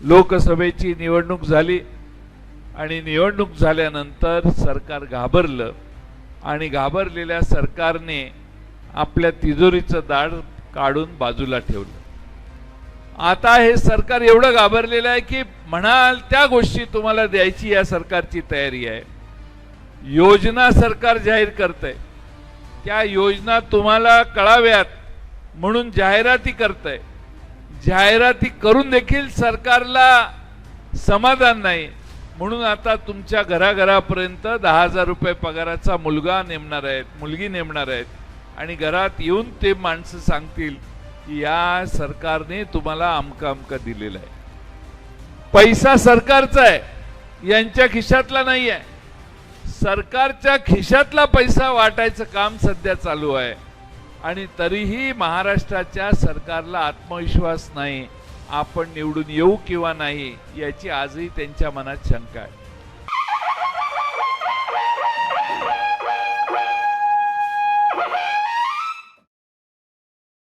लोकसभेची निवडणूक झाली आणि निवडणूक झाल्यानंतर सरकार घाबरलं आणि घाबरलेल्या सरकारने आपल्या तिजोरीचं दाढ काढून बाजूला ठेवलं. आता हे सरकार एवढं घाबरलेलं आहे की म्हणाल त्या गोष्टी तुम्हाला द्यायची या सरकारची तयारी आहे. योजना सरकार जाहीर करतंय. त्या योजना तुम्हाला कळाव्यात म्हणून जाहिराती करतंय. जाहिराती करून देखील सरकारला समाधान नाही. म्हणून आता तुमच्या घराघरापर्यंत दहा हजार रुपये पगाराचा मुलगा नेमणार आहेत मुलगी नेमणार आहेत. आणि घरात येऊन ते माणसं सांगतील की या सरकारने तुम्हाला अमका अमका दिलेला आहे. पैसा सरकारचा आहे यांच्या खिशातला नाही आहे सरकारच्या खिशातला पैसा वाटायचं काम सध्या चालू आहे. आणि तरीही महाराष्ट्राच्या सरकारला आत्मविश्वास नाही. आपण निवडून येऊ किंवा नाही याची आजही त्यांच्या मनात शंका आहे.